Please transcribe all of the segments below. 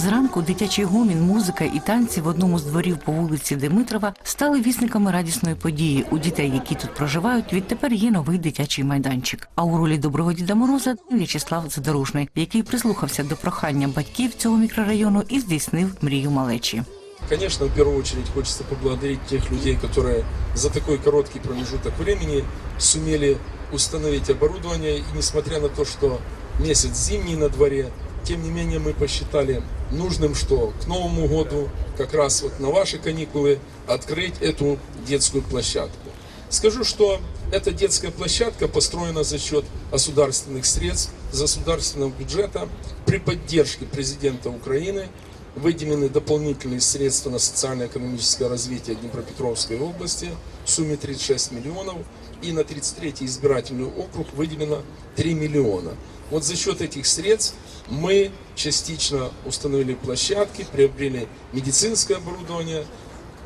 Зранку дитячий гомін, музика і танці в одному з дворів по вулиці Димитрова стали вісниками радісної події. У дітей, які тут проживають, відтепер є новий дитячий майданчик. А у ролі доброго діда Мороза В'ячеслав Задорожний, який прислухався до прохання батьків цього мікрорайону і здійснив мрію малечі. Конечно, в первую очередь хочется поблагодарить тех людей, которые за такой короткий промежуток времени сумели установить оборудование. И несмотря на то, что месяц зимний на дворе, тем не менее мы посчитали нужным, что к Новому году, как раз вот на ваши каникулы, открыть эту детскую площадку. Скажу, что эта детская площадка построена за счет государственных средств, государственного бюджета при поддержке президента Украины выделены дополнительные средства на социально-экономическое развитие Днепропетровской области в сумме 36 миллионов. И на 33-й избирательный округ выделено 3 миллиона. Вот за счет этих средств мы частично установили площадки, приобрели медицинское оборудование,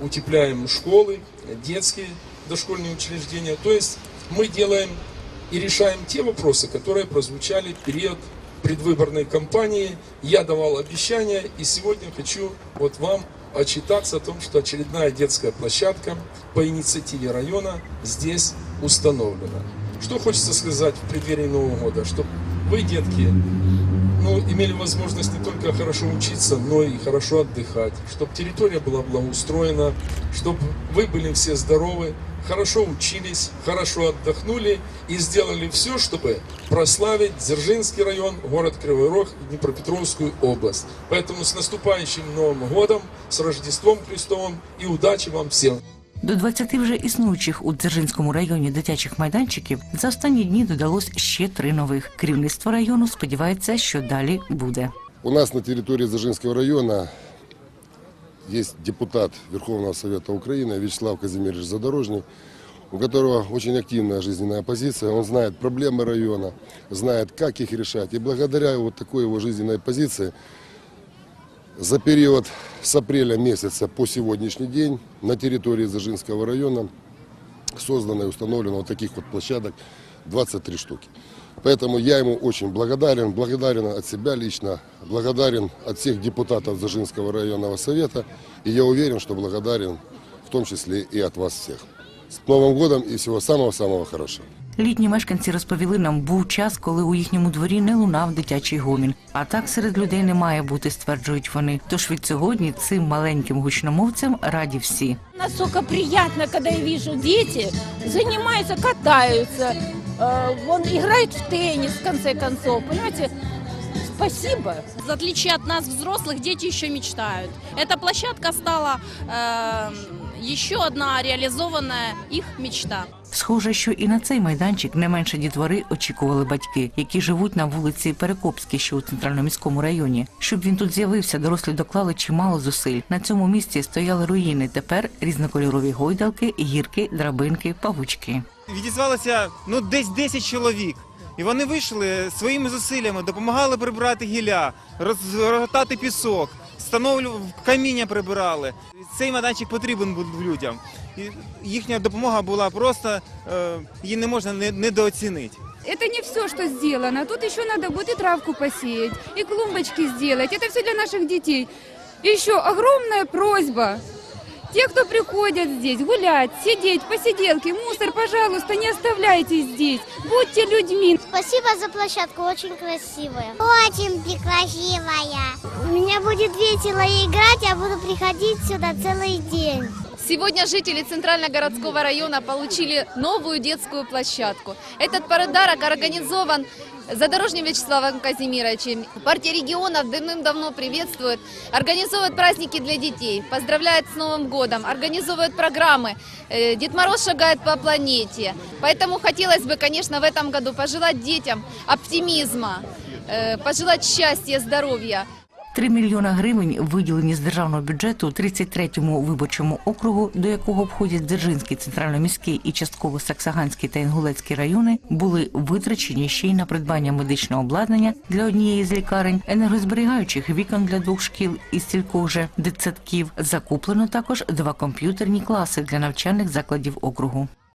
утепляем школы, детские дошкольные учреждения. То есть мы делаем и решаем те вопросы, которые прозвучали в период предвыборной кампании. Я давал обещания, и сегодня хочу вот вам отчитаться о том, что очередная детская площадка по инициативе района здесь установлена. Что хочется сказать в преддверии Нового года, чтобы вы, детки, ну, имели возможность не только хорошо учиться, но и хорошо отдыхать, чтобы территория была благоустроена, чтобы вы были все здоровы, хорошо учились, хорошо отдохнули и сделали все, чтобы прославить Дзержинский район, город Кривой Рог и Днепропетровскую область. Поэтому с наступающим Новым годом, с Рождеством Христовым и удачи вам всем! До 20 вже існуючих у Дзержинському районі дитячих майданчиків за останні дні додалось ще три нових. Керівництво району сподівається, що далі буде. У нас на территории Зажинского района есть депутат Верховного Совета Украины Вячеслав Казимирович Задорожный, у которого очень активная жизненная позиция. Он знает проблемы района, знает, как их решать. И благодаря вот такой его жизненной позиции за период с апреля месяца по сегодняшний день на территории Зажинского района создано и установлено вот таких вот площадок 23 штуки. Поэтому я ему очень благодарен, благодарен от себя лично, благодарен от всех депутатов Зажинского районного совета. И я уверен, что благодарен в том числе и от вас всех. С Новым годом и всего самого-самого хорошего. Літні мешканці розповіли нам, був час, коли у їхньому дворі не лунав дитячий гомін. А так серед людей не має бути, стверджують вони. Тож від сьогодні цим маленьким гучномовцям раді всі. Насколько приятно, когда я вижу дети занимаются, катаются, э, вон играют в теннис в конце концов, понимаете? Спасибо. В отличие от нас, взрослых, дети еще мечтают. Эта площадка стала э, еще одна реализованная их мечта. Схоже, що і на цей майданчик не менше дітвори очікували батьки, які живуть на вулиці Перекопській, що у центральному міському районі. Щоб він тут з'явився, дорослі доклали чимало зусиль. На цьому місці стояли руїни. Тепер різнокольорові гойдалки, гірки, драбинки, павучки. відізвалося ну десь 10 чоловік. І вони вийшли своїми зусиллями, допомагали прибирати гілля, розгортати пісок, встановлювали каміння прибирали. Цей майданчик потрібен був людям. І їхня допомога була просто е, її не можна не- недооцінити. Это не все, что сделано. Тут еще надо будет и травку посеять, и клумбочки сделать. Это все для наших детей. И еще огромная просьба. Те, кто приходят здесь гулять, сидеть, посиделки, мусор, пожалуйста, не оставляйте здесь. Будьте людьми. Спасибо за площадку, очень красивая. Очень красивая. Мне будет весело играть, я буду приходить сюда целый день. Сегодня жители Центрально-городского района получили новую детскую площадку. Этот подарок организован Задорожним Вячеславом Казимировичем. Партия регионов давным-давно приветствует, организовывает праздники для детей, поздравляет с Новым годом, организовывает программы. Э, Дед Мороз шагает по планете. Поэтому хотелось бы, конечно, в этом году пожелать детям оптимизма, э, пожелать счастья, здоровья. 3 мільйона гривень, виділені з державного бюджету 33-му виборчому округу, до якого входять Дзержинський, центрально-міський і частково Саксаганський та Інгулецький райони, були витрачені ще й на придбання медичного обладнання для однієї з лікарень, енергозберігаючих вікон для двох шкіл і стількох же дитсадків. Закуплено також два комп'ютерні класи для навчальних закладів округу.